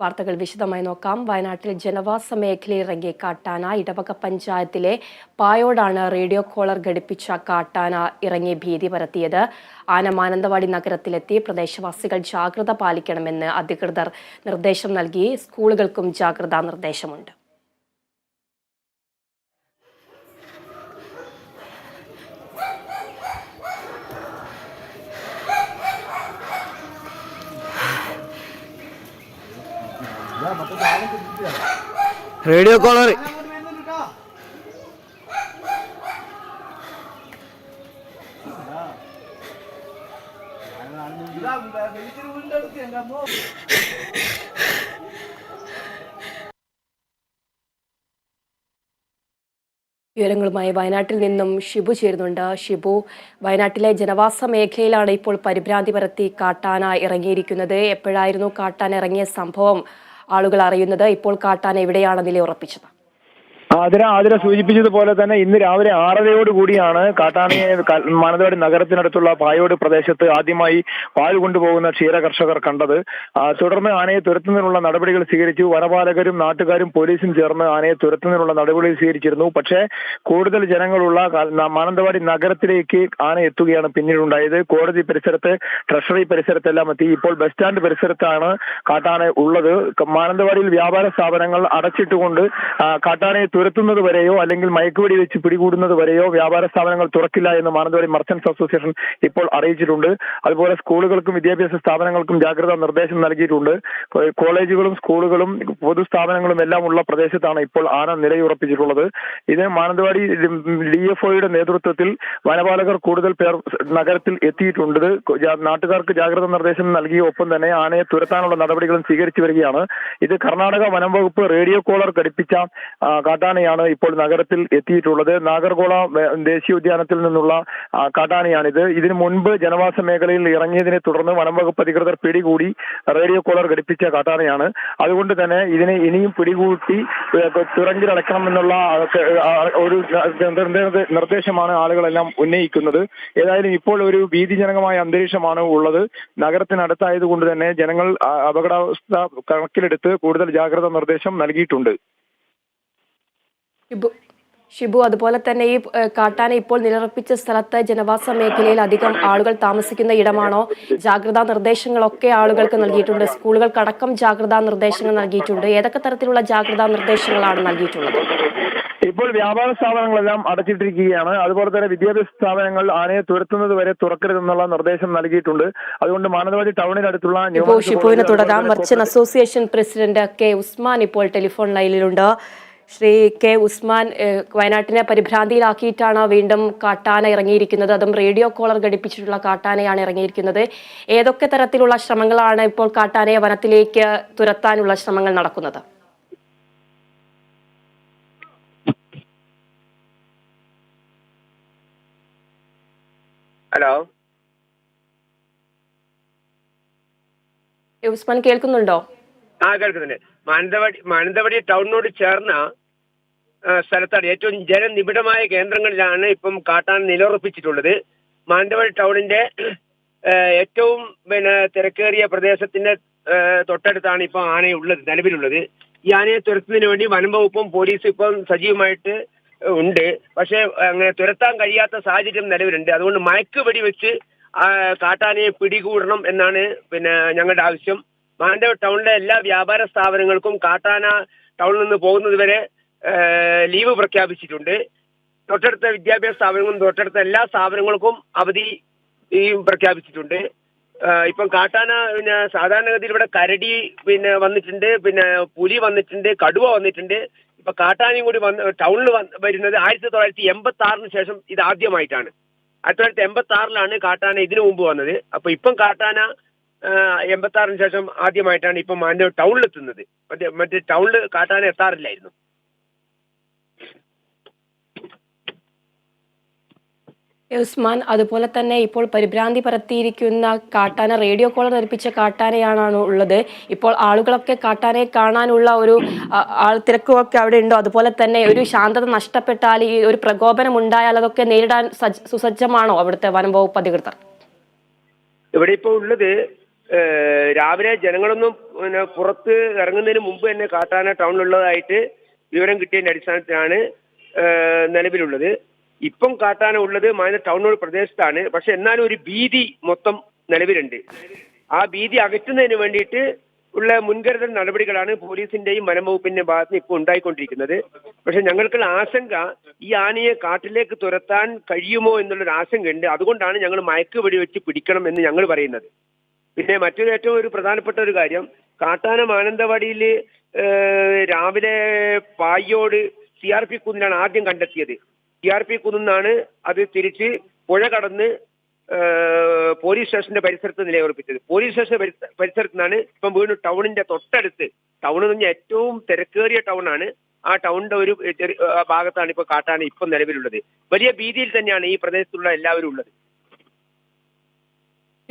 വാർത്തകൾ വിശദമായി നോക്കാം. വയനാട്ടിൽ ജനവാസ മേഖലയിറങ്ങിയ കാട്ടാന ഇടവക പഞ്ചായത്തിലെ പായോടാണ് റേഡിയോ കോളർ ഘടിപ്പിച്ച കാട്ടാന ഇറങ്ങി ഭീതി പരത്തിയത്. ആന മാനന്തവാടി നഗരത്തിലെത്തി പ്രദേശവാസികൾ ജാഗ്രത പാലിക്കണമെന്ന് അധികൃതർ നിർദ്ദേശം നൽകി. സ്കൂളുകൾക്കും ജാഗ്രതാ നിർദ്ദേശമുണ്ട്. Radio collar. വിവരങ്ങളുമായി വയനാട്ടിൽ നിന്നും ഷിബു ചേരുന്നുണ്ട്. ഷിബു വയനാട്ടിലെ ജനവാസ മേഖലയിലാണ് ഇപ്പോൾ പരിഭ്രാന്തി പരത്തി കാട്ടാന ഇറങ്ങിയിരിക്കുന്നത്. എപ്പോഴായിരുന്നു കാട്ടാന ഇറങ്ങിയ സംഭവം? ആളുകൾ അറിയുന്നത് ഇപ്പോൾ കാട്ടാൻ എവിടെയാണ് നിലയുറപ്പിച്ചത് ആതിര ആതിര സൂചിപ്പിച്ചതുപോലെ തന്നെ ഇന്ന് രാവിലെ ആറരയോട് കൂടിയാണ് കാട്ടാണിയെ മാനന്തവാടി നഗരത്തിനടുത്തുള്ള പായോട് പ്രദേശത്ത് ആദ്യമായി പാൽ കൊണ്ടുപോകുന്ന ക്ഷീര കർഷകർ കണ്ടത് തുടർന്ന് ആനയെ തുരത്തുന്നതിനുള്ള നടപടികൾ സ്വീകരിച്ചു. വനപാലകരും നാട്ടുകാരും പോലീസും ചേർന്ന് ആനയെ തുരത്തുന്നതിനുള്ള നടപടികൾ സ്വീകരിച്ചിരുന്നു. പക്ഷേ കൂടുതൽ ജനങ്ങളുള്ള മാനന്തവാടി നഗരത്തിലേക്ക് ആന എത്തുകയാണ് പിന്നീടുണ്ടായത്. കോടതി പരിസരത്ത് ട്രഷറി പരിസരത്തെല്ലാം എത്തി. ഇപ്പോൾ ബസ് സ്റ്റാൻഡ് പരിസരത്താണ് കാട്ടാന ഉള്ളത്. മാനന്തവാടിയിൽ വ്യാപാര സ്ഥാപനങ്ങൾ അടച്ചിട്ടുകൊണ്ട് കാട്ടാനയെ തുരത്തുന്നത് വരെയോ അല്ലെങ്കിൽ മയക്കുവെടി വെച്ച് പിടികൂടുന്നത് വരെയോ വ്യാപാര സ്ഥാപനങ്ങൾ തുറക്കില്ല എന്ന് മാനന്തവാടി മർച്ചന്റ്സ് അസോസിയേഷൻ ഇപ്പോൾ അറിയിച്ചിട്ടുണ്ട്. അതുപോലെ സ്കൂളുകൾക്കും വിദ്യാഭ്യാസ സ്ഥാപനങ്ങൾക്കും ജാഗ്രതാ നിർദ്ദേശം നൽകിയിട്ടുണ്ട്. കോളേജുകളും സ്കൂളുകളും പൊതുസ്ഥാപനങ്ങളും എല്ലാം ഉള്ള പ്രദേശത്താണ് ഇപ്പോൾ ആന നിലയുറപ്പിച്ചിട്ടുള്ളത്. ഇത് മാനന്തവാടി ഡി എഫ് ഒയുടെ നേതൃത്വത്തിൽ വനപാലകർ കൂടുതൽ പേർ നഗരത്തിൽ എത്തിയിട്ടുണ്ട്. നാട്ടുകാർക്ക് ജാഗ്രതാ നിർദ്ദേശം നൽകിയ ഒപ്പം തന്നെ ആനയെ തുരത്താനുള്ള നടപടികളും സ്വീകരിച്ചു വരികയാണ്. ഇത് കർണാടക വനം വകുപ്പ് റേഡിയോ കോളർ ഘടിപ്പിച്ച ആ, കാട്ടാനയാണ് ഇപ്പോൾ നഗരത്തിൽ എത്തിയിട്ടുള്ളത്. നാഗർകോള ദേശീയ ദേശീയോദ്യാനത്തിൽ നിന്നുള്ള കാട്ടാനയാണിത് ഇതിനു മുൻപ് ജനവാസ മേഖലയിൽ ഇറങ്ങിയതിനെ തുടർന്ന് വനംവകുപ്പ് അധികൃതർ പിടികൂടി റേഡിയോ കോളർ ഘടിപ്പിച്ച കാട്ടാനയാണ് അതുകൊണ്ട് തന്നെ ഇതിനെ ഇനിയും പിടികൂട്ടി തുറങ്കിലടക്കണമെന്നുള്ള ഒരു നിർദ്ദേശമാണ് ആളുകളെല്ലാം ഉന്നയിക്കുന്നത്. ഏതായാലും ഇപ്പോൾ ഒരു ഭീതിജനകമായ അന്തരീക്ഷമാണ് ഉള്ളത്. നഗരത്തിനടുത്തായതുകൊണ്ട് തന്നെ ജനങ്ങൾ അപകടാവസ്ഥ കണക്കിലെടുത്ത് കൂടുതൽ ജാഗ്രതാ നിർദ്ദേശം നൽകിയിട്ടുണ്ട്. ഷിബു ഷിബു അതുപോലെ തന്നെ ഈ കാട്ടാന ഇപ്പോൾ നിലറപ്പിച്ച സ്ഥലത്ത് ജനവാസ മേഖലയിൽ അധികം ആളുകൾ താമസിക്കുന്ന ഇടമാണോ? ജാഗ്രതാ നിർദ്ദേശങ്ങളൊക്കെ ആളുകൾക്ക് നൽകിയിട്ടുണ്ട്. സ്കൂളുകൾക്കടക്കം ജാഗ്രതാ നിർദ്ദേശങ്ങൾ നൽകിയിട്ടുണ്ട്. ഏതൊക്കെ തരത്തിലുള്ള ജാഗ്രതാ നിർദ്ദേശങ്ങളാണ് നൽകിയിട്ടുള്ളത്? ഇപ്പോൾ വ്യാപാര സ്ഥാപനങ്ങളെല്ലാം അടച്ചിട്ടിരിക്കുകയാണ്. അതുപോലെ തന്നെ വിദ്യാഭ്യാസ സ്ഥാപനങ്ങൾ ആനയെ തുരത്തുന്നത് വരെ തുറക്കരുതെന്നുള്ള നിർദ്ദേശം നൽകിയിട്ടുണ്ട്. അതുകൊണ്ട് മാനന്തവാടി ടൗണിനടുത്തുള്ള ഇപ്പോൾ ഷിബുവിനെ തുടരാം. Merchant association president K Usman ഇപ്പോൾ ടെലിഫോൺ ലൈനിലുണ്ട്. ശ്രീ കെ ഉസ്മാൻ വയനാട്ടിനെ പരിഭ്രാന്തിയിലാക്കിയിട്ടാണ് വീണ്ടും കാട്ടാന ഇറങ്ങിയിരിക്കുന്നത്. അതും റേഡിയോ കോളർ ഘടിപ്പിച്ചിട്ടുള്ള കാട്ടാനയാണ് ഇറങ്ങിയിരിക്കുന്നത്. ഏതൊക്കെ തരത്തിലുള്ള ശ്രമങ്ങളാണ് ഇപ്പോൾ കാട്ടാനയെ വനത്തിലേക്ക് തുരത്താനുള്ള ശ്രമങ്ങൾ നടക്കുന്നത്? ഹലോ? ഉസ്മാൻ കേൾക്കുന്നുണ്ടോ? ആ കേൾക്കുന്നുണ്ട്. മാനന്തവാടി മാനന്തവാടി ടൗണിനോട് ചേർന്ന സ്ഥലത്താണ്. ഏറ്റവും ജനനിബിഡമായ കേന്ദ്രങ്ങളിലാണ് ഇപ്പം കാട്ടാൻ നിലയുറപ്പിച്ചിട്ടുള്ളത്. മാനന്തവാടി ടൗണിന്റെ ഏറ്റവും പിന്നെ തിരക്കേറിയ പ്രദേശത്തിന്റെ തൊട്ടടുത്താണ് ഇപ്പം ആനയുള്ളത് നിലവിലുള്ളത്. ഈ ആനയെ തുരത്തുന്നതിന് വേണ്ടി വനം വകുപ്പും പോലീസും ഇപ്പം സജീവമായിട്ട് ഉണ്ട്. പക്ഷേ അങ്ങനെ തുരത്താൻ കഴിയാത്ത സാഹചര്യം നിലവിലുണ്ട്. അതുകൊണ്ട് മയക്ക് വെടിവെച്ച് കാട്ടാനയെ പിടികൂടണം എന്നാണ് പിന്നെ ഞങ്ങളുടെ ആവശ്യം. മാനന്തവാടി ടൗണിലെ എല്ലാ വ്യാപാര സ്ഥാപനങ്ങൾക്കും കാട്ടാന ടൗണിൽ നിന്ന് പോകുന്നത് വരെ ലീവ് പ്രഖ്യാപിച്ചിട്ടുണ്ട്. തൊട്ടടുത്ത വിദ്യാഭ്യാസ സ്ഥാപനങ്ങളും തൊട്ടടുത്ത എല്ലാ സ്ഥാപനങ്ങൾക്കും അവധി പ്രഖ്യാപിച്ചിട്ടുണ്ട്. ഇപ്പം കാട്ടാന പിന്നെ സാധാരണഗതിയിൽ ഇവിടെ കരടി പിന്നെ വന്നിട്ടുണ്ട്. പിന്നെ പുലി വന്നിട്ടുണ്ട് കടുവ വന്നിട്ടുണ്ട്. ഇപ്പൊ കാട്ടാനയും കൂടി വന്ന് ടൗണിൽ വരുന്നത് ആയിരത്തി തൊള്ളായിരത്തി എൺപത്തി ആറിന് ശേഷം ഇത് ആദ്യമായിട്ടാണ്. ആയിരത്തി തൊള്ളായിരത്തി എൺപത്തി ആറിലാണ് കാട്ടാന ഇതിനു മുമ്പ് വന്നത്. അപ്പൊ ഇപ്പം കാട്ടാന എൺപത്തി ആറിന് ശേഷം ആദ്യമായിട്ടാണ് ഇപ്പം ടൗണിൽ എത്തുന്നത് മറ്റേ മറ്റേ ടൗണിൽ കാട്ടാന എത്താറില്ലായിരുന്നു. ഉസ്മാൻ അതുപോലെ തന്നെ ഇപ്പോൾ പരിഭ്രാന്തി പരത്തിയിരിക്കുന്ന കാട്ടാന റേഡിയോ കോളർ ധരിപ്പിച്ച കാട്ടാനയാണ് ഉള്ളത്? ഇപ്പോൾ ആളുകളൊക്കെ കാട്ടാനയെ കാണാനുള്ള ഒരു ആൾ തിരക്കുമൊക്കെ അവിടെ ഉണ്ടോ. അതുപോലെ തന്നെ ഒരു ശാന്തത നഷ്ടപ്പെട്ടാൽ ഈ ഒരു പ്രകോപനം ഉണ്ടായാൽ അതൊക്കെ നേരിടാൻ സുസജ്ജമാണോ അവിടുത്തെ വനംവകുപ്പ് അധികൃതർ? ഇവിടെ ഇപ്പോൾ ഉള്ളത് രാവിലെ ജനങ്ങളൊന്നും പുറത്ത് ഇറങ്ങുന്നതിന് മുമ്പ് തന്നെ കാട്ടാന ടൗണിലുള്ളതായിട്ട് വിവരം കിട്ടിയതിന്റെ അടിസ്ഥാനത്തിലാണ് നിലവിലുള്ളത്. ഇപ്പം കാട്ടാന ഉള്ളത് മാന ടൗണോട് പ്രദേശത്താണ്. പക്ഷെ എന്നാലും ഒരു ഭീതി മൊത്തം നിലവിലുണ്ട്. ആ ഭീതി അകറ്റുന്നതിന് വേണ്ടിയിട്ട് ഉള്ള മുൻകരുതൽ നടപടികളാണ് പോലീസിന്റെയും വനംവകുപ്പിന്റെയും ഭാഗത്ത് ഇപ്പൊ ഉണ്ടായിക്കൊണ്ടിരിക്കുന്നത്. പക്ഷെ ഞങ്ങൾക്കുള്ള ആശങ്ക ഈ ആനയെ കാട്ടിലേക്ക് തുരത്താൻ കഴിയുമോ എന്നുള്ളൊരു ആശങ്കയുണ്ട്. അതുകൊണ്ടാണ് ഞങ്ങൾ മയക്ക് വെടിവെച്ച് പിടിക്കണം എന്ന് ഞങ്ങൾ പറയുന്നത്. പിന്നെ മറ്റൊരു ഏറ്റവും ഒരു പ്രധാനപ്പെട്ട ഒരു കാര്യം കാട്ടാന മാനന്തവാടിയിൽ രാവിലെ പായോട് സി ആർ പി കുന്നിലാണ് ആദ്യം കണ്ടെത്തിയത്. സി ആർ പി കുന്നാണ് അത് തിരിച്ച് പുഴ കടന്ന് പോലീസ് സ്റ്റേഷന്റെ പരിസരത്ത് നിലയുറപ്പിച്ചത്. പോലീസ് സ്റ്റേഷന്റെ പരിസ- പരിസരത്ത് നിന്നാണ് ഇപ്പം വീണ്ടും ടൗണിന്റെ തൊട്ടടുത്ത്. ടൗൺ എന്ന് പറഞ്ഞാൽ ഏറ്റവും തിരക്കേറിയ ടൗണാണ്. ആ ടൗണിന്റെ ഒരു ഭാഗത്താണ് ഇപ്പൊ കാട്ടാന ഇപ്പം നിലവിലുള്ളത്. വലിയ ഭീതിയിൽ തന്നെയാണ് ഈ പ്രദേശത്തുള്ള എല്ലാവരും ഉള്ളത്.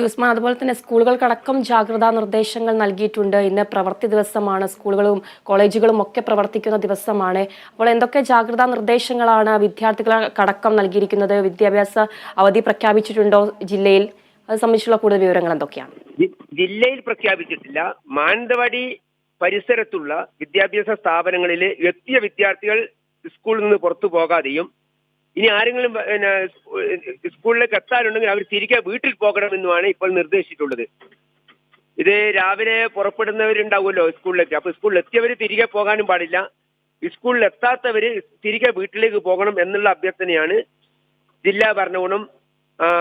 ഉസ്മാൻ അതുപോലെ തന്നെ സ്കൂളുകൾക്കടക്കം ജാഗ്രതാ നിർദ്ദേശങ്ങൾ നൽകിയിട്ടുണ്ട്. ഇന്ന് പ്രവൃത്തി ദിവസമാണ്. സ്കൂളുകളും കോളേജുകളും ഒക്കെ പ്രവർത്തിക്കുന്ന ദിവസമാണ്. അപ്പോൾ എന്തൊക്കെ ജാഗ്രതാ നിർദ്ദേശങ്ങളാണ് വിദ്യാർത്ഥികൾക്കടക്കം നൽകിയിരിക്കുന്നത്? വിദ്യാഭ്യാസ അവധി പ്രഖ്യാപിച്ചിട്ടുണ്ടോ ജില്ലയിൽ? അത് സംബന്ധിച്ചുള്ള കൂടുതൽ വിവരങ്ങൾ എന്തൊക്കെയാണ്? ജില്ലയിൽ പ്രഖ്യാപിച്ചിട്ടില്ല. മാനന്തവാടി പരിസരത്തുള്ള വിദ്യാഭ്യാസ സ്ഥാപനങ്ങളിൽ എത്തിയ വിദ്യാർത്ഥികൾ സ്കൂളിൽ നിന്ന് പുറത്തു പോകാതെയും ഇനി ആരെങ്കിലും പിന്നെ സ്കൂ- സ്കൂളിലേക്ക് എത്താനുണ്ടെങ്കിൽ അവർ തിരികെ വീട്ടിൽ പോകണമെന്നുമാണ് ഇപ്പോൾ നിർദ്ദേശിച്ചിട്ടുള്ളത്. ഇത് രാവിലെ പുറപ്പെടുന്നവരുണ്ടാവുമല്ലോ സ്കൂളിലേക്ക്. അപ്പൊ സ്കൂളിൽ എത്തിയവർ തിരികെ പോകാനും പാടില്ല. സ്കൂളിൽ എത്താത്തവർ തിരികെ വീട്ടിലേക്ക് പോകണം എന്നുള്ള അഭ്യർത്ഥനയാണ് ജില്ലാ ഭരണകൂടം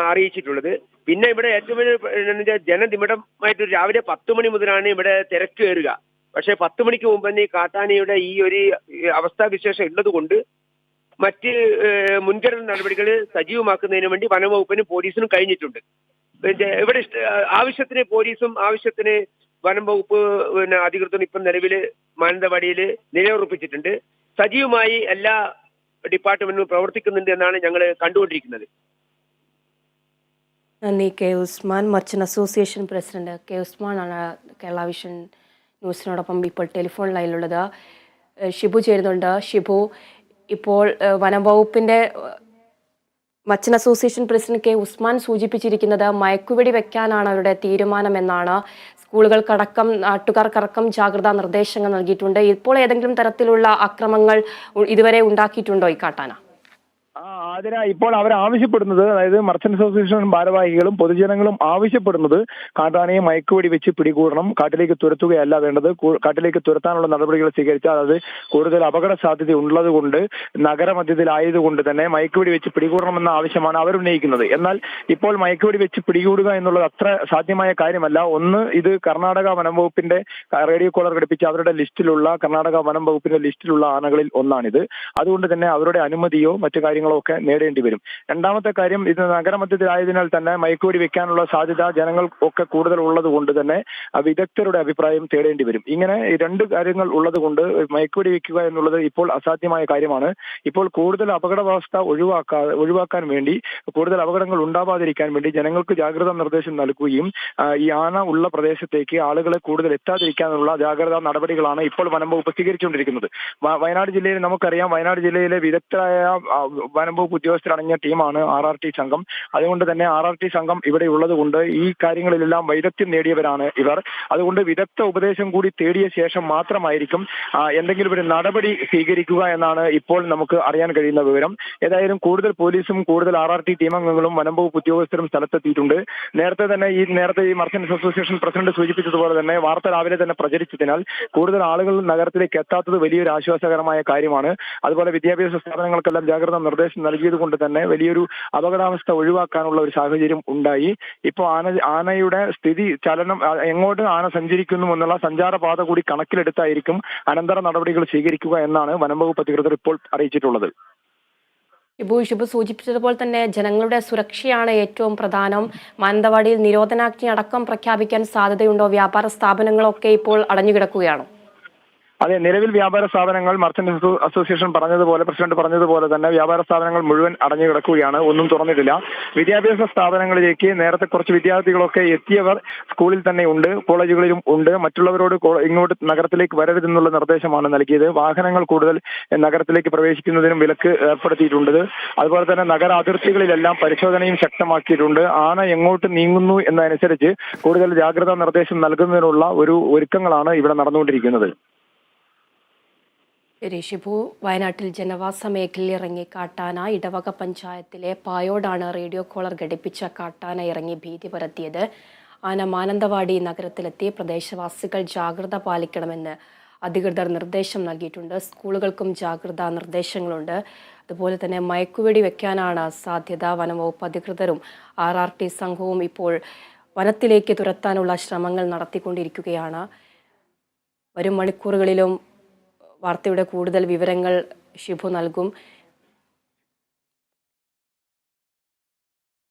അറിയിച്ചിട്ടുള്ളത്. പിന്നെ ഇവിടെ ഏറ്റവും വലിയ ജനനിമിടമായിട്ട് രാവിലെ പത്ത് മണി മുതലാണ് ഇവിടെ തിരക്ക് കയറുക പക്ഷേ പത്ത് മണിക്ക് മുമ്പ് തന്നെ കാട്ടാനയുടെ ഈ ഒരു അവസ്ഥാവിശേഷം ഉള്ളത് കൊണ്ട് മറ്റ് മുൻകരുതൽ നടപടികൾ സജീവമാക്കുന്നതിന് വേണ്ടി വനംവകുപ്പിനും പോലീസിനും കഴിഞ്ഞിട്ടുണ്ട്. ഇവിടെ ആവശ്യത്തിന് പോലീസും ആവശ്യത്തിന് വനം വകുപ്പ് പിന്നെ അധികൃതരും ഇപ്പം നിലവിൽ മാനന്തവാടിയിൽ നിലയുറപ്പിച്ചിട്ടുണ്ട്. സജീവമായി എല്ലാ ഡിപ്പാർട്ട്മെന്റും പ്രവർത്തിക്കുന്നുണ്ട് എന്നാണ് ഞങ്ങൾ കണ്ടുകൊണ്ടിരിക്കുന്നത്. നന്ദി K Usman. Merchant association president K Usman ആണ് കേരള വിഷൻ ന്യൂസിനോടൊപ്പം ഇപ്പോൾ ടെലിഫോൺ ലൈനിലുള്ളത്. ഷിബു ചേരുന്നുണ്ട്. ഷിബു ഇപ്പോൾ ഏഹ് വനംവകുപ്പിന്റെ മച്ചൻ അസോസിയേഷൻ പ്രസിഡന്റ് കെ ഉസ്മാൻ സൂചിപ്പിച്ചിരിക്കുന്നത് മയക്കുവെടി വെക്കാനാണ് അവരുടെ തീരുമാനമെന്നാണ് സ്കൂളുകൾക്കടക്കം നാട്ടുകാർക്കടക്കം ജാഗ്രതാ നിർദ്ദേശങ്ങൾ നൽകിയിട്ടുണ്ട്. ഇപ്പോൾ ഏതെങ്കിലും തരത്തിലുള്ള അക്രമങ്ങൾ ഇതുവരെ ഉണ്ടാക്കിയിട്ടുണ്ടോ ഈ കാട്ടാന? ആ ആതിര ഇപ്പോൾ അവർ ആവശ്യപ്പെടുന്നത് അതായത് മർച്ചന്റ് അസോസിയേഷൻ ഭാരവാഹികളും പൊതുജനങ്ങളും ആവശ്യപ്പെടുന്നത് കാട്ടാനയെ മയക്കുവെടി വെച്ച് പിടികൂടണം കാട്ടിലേക്ക് തുരത്തുകയല്ല വേണ്ടത് കാട്ടിലേക്ക് തുരത്താനുള്ള നടപടികൾ സ്വീകരിച്ചാൽ അത് കൂടുതൽ അപകട സാധ്യത ഉള്ളതുകൊണ്ട് നഗരമധ്യത്തിലായതുകൊണ്ട് തന്നെ മയക്കുവെടി വെച്ച് പിടികൂടണമെന്ന ആവശ്യമാണ് അവർ ഉന്നയിക്കുന്നത്. എന്നാൽ ഇപ്പോൾ മയക്കുവെടി വെച്ച് പിടികൂടുക എന്നുള്ളത് അത്ര സാധ്യമായ കാര്യമല്ല. ഒന്ന് ഇത് കർണാടക വനം വകുപ്പിന്റെ റേഡിയോ കോളർ ഘടിപ്പിച്ച അവരുടെ ലിസ്റ്റിലുള്ള കർണാടക വനം വകുപ്പിന്റെ ലിസ്റ്റിലുള്ള ആനകളിൽ ഒന്നാണിത്. അതുകൊണ്ട് തന്നെ അവരുടെ അനുമതിയോ മറ്റു കാര്യങ്ങളോ നേടേണ്ടി വരും. രണ്ടാമത്തെ കാര്യം ഇത് നഗരമധ്യത്തിലായതിനാൽ തന്നെ മയക്കുവെടി വെക്കാനുള്ള സാധ്യത ജനങ്ങൾ ഒക്കെ കൂടുതൽ ഉള്ളത് കൊണ്ട് തന്നെ വിദഗ്ധരുടെ അഭിപ്രായം തേടേണ്ടി വരും. ഇങ്ങനെ രണ്ട് കാര്യങ്ങൾ ഉള്ളത് കൊണ്ട് മയക്കുവെടി വെക്കുക എന്നുള്ളത് ഇപ്പോൾ അസാധ്യമായ കാര്യമാണ്. ഇപ്പോൾ കൂടുതൽ അപകടാവസ്ഥ ഒഴിവാക്കാതെ ഒഴിവാക്കാൻ വേണ്ടി കൂടുതൽ അപകടങ്ങൾ ഉണ്ടാവാതിരിക്കാൻ വേണ്ടി ജനങ്ങൾക്ക് ജാഗ്രതാ നിർദ്ദേശം നൽകുകയും ഈ ആന ഉള്ള പ്രദേശത്തേക്ക് ആളുകളെ കൂടുതൽ എത്താതിരിക്കാനുള്ള ജാഗ്രതാ നടപടികളാണ് ഇപ്പോൾ വനം വകുപ്പ് സ്വീകരിച്ചുകൊണ്ടിരിക്കുന്നത്. വയനാട് ജില്ലയിൽ നമുക്കറിയാം വയനാട് ജില്ലയിലെ വിദഗ്ധരായ വനം വകുപ്പ് ഉദ്യോഗസ്ഥരടങ്ങിയ ടീമാണ് ആർ ആർ ടി സംഘം. അതുകൊണ്ട് തന്നെ ആർ ആർ ടി സംഘം ഇവിടെ ഉള്ളത് കൊണ്ട് ഈ കാര്യങ്ങളിലെല്ലാം വൈദഗ്ധ്യം നേടിയവരാണ് ഇവർ. അതുകൊണ്ട് വിദഗ്ധ ഉപദേശം കൂടി തേടിയ ശേഷം മാത്രമായിരിക്കും എന്തെങ്കിലും ഒരു നടപടി സ്വീകരിക്കുക എന്നാണ് ഇപ്പോൾ നമുക്ക് അറിയാൻ കഴിയുന്ന വിവരം. ഏതായാലും കൂടുതൽ പോലീസും കൂടുതൽ ആർ ആർ ടി ടീം അംഗങ്ങളും വനം വകുപ്പ് ഉദ്യോഗസ്ഥരും സ്ഥലത്തെത്തിയിട്ടുണ്ട്. നേരത്തെ തന്നെ ഈ നേരത്തെ ഈ മർച്ചന്റ് അസോസിയേഷൻ പ്രസിഡന്റ് സൂചിപ്പിച്ചതുപോലെ തന്നെ വാർത്ത രാവിലെ തന്നെ പ്രചരിച്ചതിനാൽ കൂടുതൽ ആളുകൾ നഗരത്തിലേക്ക് എത്താത്തത് വലിയൊരു ആശ്വാസകരമായ കാര്യമാണ്. അതുപോലെ വിദ്യാഭ്യാസ സ്ഥാപനങ്ങൾക്കെല്ലാം ജാഗ്രത നിർദ്ദേശം നൽകിയത് കൊണ്ട് തന്നെ വലിയൊരു അപകടാവസ്ഥ ഒഴിവാക്കാനുള്ള ഒരു സാഹചര്യം ഉണ്ടായി. ഇപ്പോൾ ആന ആനയുടെ സ്ഥിതി ചലനം എങ്ങോട്ട് ആന സഞ്ചരിക്കുന്നു എന്നുള്ള സഞ്ചാരപാത കൂടി കണക്കിലെടുത്തായിരിക്കും അനന്തര നടപടികൾ സ്വീകരിക്കുക എന്നാണ് വനംവകുപ്പ് അധികൃതർ ഇപ്പോൾ അറിയിച്ചിട്ടുള്ളത്. ഷിബു ഷിബു സൂചിപ്പിച്ചതുപോലെ തന്നെ ജനങ്ങളുടെ സുരക്ഷയാണ് ഏറ്റവും പ്രധാനം. മാനന്തവാടിയിൽ നിരോധനാജ്ഞ അടക്കം പ്രഖ്യാപിക്കാൻ സാധ്യതയുണ്ടോ? വ്യാപാര സ്ഥാപനങ്ങളൊക്കെ ഇപ്പോൾ അടഞ്ഞുകിടക്കുകയാണോ. അതെ നിലവിൽ വ്യാപാര സ്ഥാപനങ്ങൾ മർച്ചന്റ് അസോസിയേഷൻ പറഞ്ഞതുപോലെ പ്രസിഡന്റ് പറഞ്ഞതുപോലെ തന്നെ വ്യാപാര സ്ഥാപനങ്ങൾ മുഴുവൻ അടഞ്ഞു കിടക്കുകയാണ്. ഒന്നും തുറന്നിട്ടില്ല. വിദ്യാഭ്യാസ സ്ഥാപനങ്ങളിലേക്ക് നേരത്തെ കുറച്ച് വിദ്യാർത്ഥികളൊക്കെ എത്തിയവർ സ്കൂളിൽ തന്നെ ഉണ്ട് കോളേജുകളിലും ഉണ്ട്. മറ്റുള്ളവരോട് ഇങ്ങോട്ട് നഗരത്തിലേക്ക് വരരുതെന്നുള്ള നിർദ്ദേശമാണ് നൽകിയത്. വാഹനങ്ങൾ കൂടുതൽ നഗരത്തിലേക്ക് പ്രവേശിക്കുന്നതിനും വിലക്ക് ഏർപ്പെടുത്തിയിട്ടുണ്ട്. അതുപോലെ തന്നെ നഗര അതിർത്തികളിലെല്ലാം പരിശോധനയും ശക്തമാക്കിയിട്ടുണ്ട്. ആന എങ്ങോട്ട് നീങ്ങുന്നു എന്നതനുസരിച്ച് കൂടുതൽ ജാഗ്രതാ നിർദ്ദേശം നൽകുന്നതിനുള്ള ഒരു ഒരുക്കങ്ങളാണ് ഇവിടെ നടന്നുകൊണ്ടിരിക്കുന്നത്. ശരി വയനാട്ടിൽ ജനവാസ മേഖലയിൽ ഇറങ്ങി കാട്ടാന ഇടവക പഞ്ചായത്തിലെ പായോടാണ് റേഡിയോ കോളർ ഘടിപ്പിച്ച കാട്ടാന ഇറങ്ങി ഭീതി പരത്തിയത്. ആന മാനന്തവാടി നഗരത്തിലെത്തി പ്രദേശവാസികൾ ജാഗ്രത പാലിക്കണമെന്ന് അധികൃതർ നിർദ്ദേശം നൽകിയിട്ടുണ്ട്. സ്കൂളുകൾക്കും ജാഗ്രതാ നിർദ്ദേശങ്ങളുണ്ട്. അതുപോലെ തന്നെ മയക്കുവെടി വെക്കാനാണ് സാധ്യത. വനംവകുപ്പ് അധികൃതരും ആർ ആർ ടി സംഘവും ഇപ്പോൾ വനത്തിലേക്ക് തുരത്താനുള്ള ശ്രമങ്ങൾ നടത്തിക്കൊണ്ടിരിക്കുകയാണ്. വരും മണിക്കൂറുകളിലും വാർത്തയുടെ കൂടുതൽ വിവരങ്ങൾ ഷിബു നൽകും.